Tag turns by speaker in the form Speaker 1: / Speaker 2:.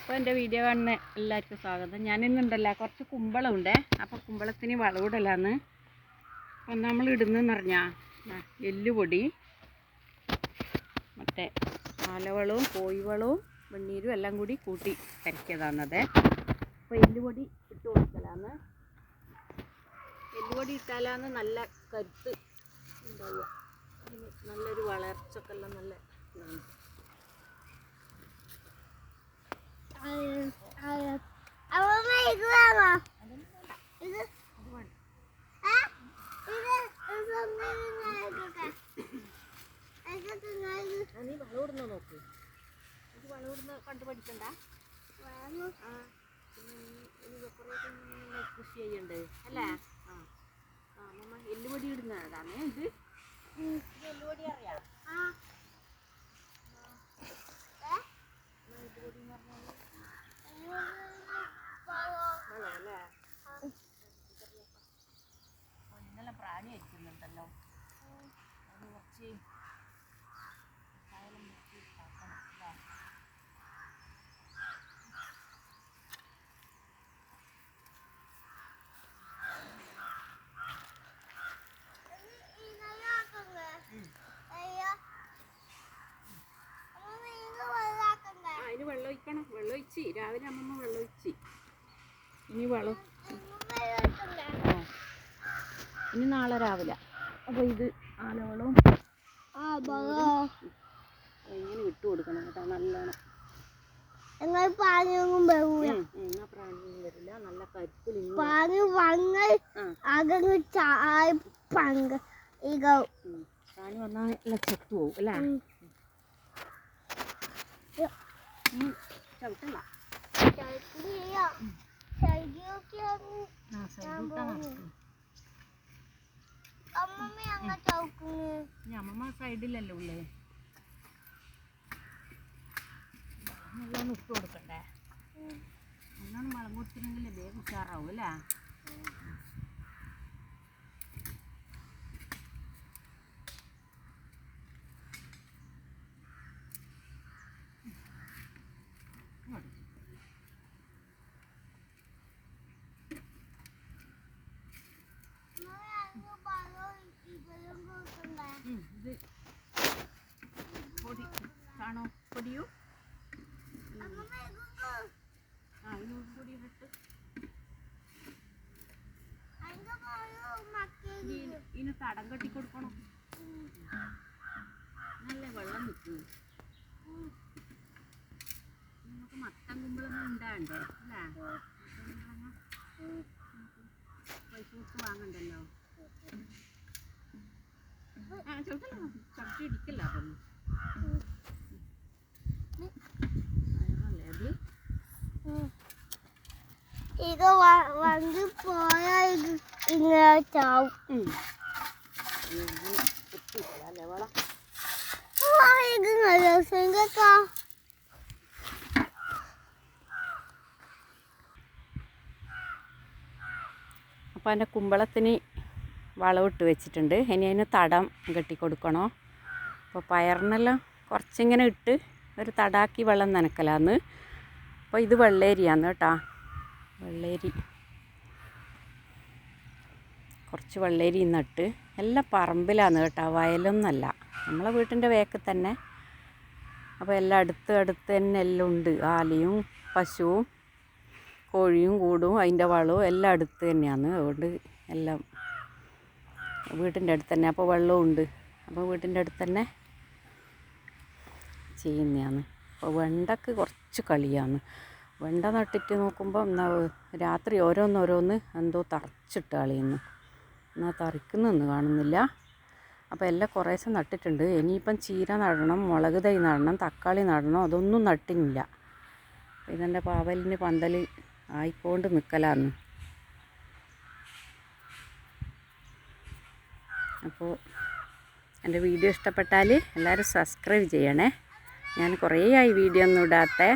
Speaker 1: അപ്പോൾ എന്റെ വീഡിയോ കാണുന്ന എല്ലാവർക്കും സ്വാഗതം. ഞാനിന്നുണ്ടല്ലോ കുറച്ച് കുമ്പളമുണ്ടേ. അപ്പോൾ കുമ്പളത്തിന് വളവിടലാന്ന് അപ്പം നമ്മൾ പറഞ്ഞാൽ എല്ലുപൊടി മറ്റേ ആലവളവും കോഴിവളവും വെണ്ണീരും എല്ലാം കൂടി കൂട്ടി കരക്കിയതാണത് അപ്പോൾ എല്ലുപൊടി ഇട്ട് കൊടുക്കലാന്ന്. എല്ലുപൊടി ഇട്ടാലാന്ന് നല്ല കരുത്ത് ഉണ്ടാവുക. നല്ലൊരു വളർച്ചക്കെല്ലാം നല്ല ഇതാണ്
Speaker 2: അമ്മ ഇത് വേണോ ഇത് ആ? ഇത് സ്വന്തം ആയിക്കോട്ടെ. ആയിക്കോട്ടെ, ഞാൻ ഇത്
Speaker 1: ആ, നീ വളമിടുന്ന നോക്ക്. ഇത് കണ്ടു പഠിക്കണ്ട ആ കൃഷി ചെയ്യണ്ട്. അല്ലേ? ആ. എല്ലുപൊടി ഇടുന്നതാണ് ഇത്. എല്ലുപൊടി അറിയാം?
Speaker 2: ആ. ഏ?
Speaker 1: എല്ലുപൊടി എന്ന് പറഞ്ഞാൽ
Speaker 2: അയ്യോ,
Speaker 1: അല്ലേ ഇന്നലെ പ്രാണി അരിക്കുന്നുണ്ടല്ലോ അത് കുറച്ച് അതിന് വെള്ളമൊഴിച്ച്. രാവിലെ അമ്മമ്മ വെള്ളമൊഴിച്ച്. ഇനി വെള്ളം ഇനി നാളെ രാവിലെ. അപ്പോൾ ഇത് ആലവളവും
Speaker 2: എങ്ങനെ.
Speaker 1: ഇങ്ങനെ ഇട്ട് കൊടുക്കണം കേട്ടോ നല്ലോണം.
Speaker 2: പാഞ്ഞൊന്നും
Speaker 1: എന്നാ പ്രാണിയൊന്നും വരില്ല. നല്ല
Speaker 2: പാഞ്ഞു ചായ പങ്ക് ഇക
Speaker 1: പ്രാണി വന്നാൽ എല്ലാം പോകും അല്ലേ? ചവിട്ടല്ല സൈഡിലല്ലേ ഉള്ളേ നല്ലോണം ഇട്ട് കൊടുക്കണ്ടേ നല്ലോണം മുളക് കൊടുത്തിട്ടുണ്ടെങ്കിൽ വേഗം അല്ലേ കാണോ പൊടിയോ? ഇനി തടം കെട്ടി കൊടുക്കണം. നല്ല വെള്ളം നിൽക്കുന്നു. നമുക്ക് മത്തൻ കുമ്പളൊന്നും ഉണ്ടാണ്ടേ അല്ലേ? പൈസ കൊടുത്ത് വാങ്ങണ്ടല്ലോ? ആ ചോദിക്കല്ലോ ചവിട്ടി ഇടിക്കല്ല അതൊന്നും അയറല്ലേ അത്
Speaker 2: ഇത് വന്ന് പോയാൽ ഇങ്ങനെ ചാവും. കേട്ടോ.
Speaker 1: അപ്പോൾ അതിന്റെ കുമ്പളത്തിന് വളമിട്ട് വെച്ചിട്ടുണ്ട്. ഇനി അതിന് തടം കെട്ടി കൊടുക്കണോ? അപ്പോൾ പയറിനെല്ലാം കുറച്ചിങ്ങനെ ഇട്ട് ഒരു തടാക്കി വെള്ളം നനക്കലാന്ന്. അപ്പോൾ ഇത് വെള്ളേരിയാന്ന് കേട്ടോ. വെള്ളേരി. കുറച്ച് വെള്ളരി നട്ട് എല്ലാം പറമ്പിലാണ് കേട്ടോ വയലൊന്നല്ല. നമ്മളെ വീട്ടിന്റെ വേക്ക് തന്നെ. അപ്പോൾ എല്ലാം അടുത്ത് അടുത്ത് തന്നെ എല്ലാം ഉണ്ട്. ആലയും പശുവും കോഴിയും കൂടും അതിന്റെ വളവും എല്ലാം അടുത്ത് തന്നെയാണ്. അതുകൊണ്ട് എല്ലാം വീട്ടിന്റെ അടുത്ത് തന്നെ. അപ്പോൾ വെള്ളവും ഉണ്ട്. അപ്പോൾ വീട്ടിന്റെ അടുത്ത് തന്നെ ചെയ്യുന്നതാണ്. അപ്പോൾ വെണ്ടക്ക് കുറച്ച് കളിയാണ്. വെണ്ട നട്ടിട്ട് നോക്കുമ്പോൾ എന്നാ രാത്രി ഓരോന്നോരോന്ന് എന്തോ തറച്ചിട്ട് കളിയുന്നു. എന്നാൽ തറിക്കുന്നൊന്നും കാണുന്നില്ല. അപ്പോൾ എല്ലാം കുറേശ്ശെ നട്ടിട്ടുണ്ട്. ഇനിയിപ്പം ചീര നടണം മുളക് തൈ നടണം തക്കാളി നടണം അതൊന്നും നട്ടിനില്ല ഇതെന്റെ പാവലിന് പന്തൽ ആയിക്കൊണ്ട് നിൽക്കലാന്ന് അപ്പോൾ എന്റെ വീഡിയോ ഇഷ്ടപ്പെട്ടാൽ എല്ലാവരും സബ്സ്ക്രൈബ് ചെയ്യണേ. ഞാൻ കുറേ ആയി വീഡിയോ ഒന്നും ഇടാത്തേ.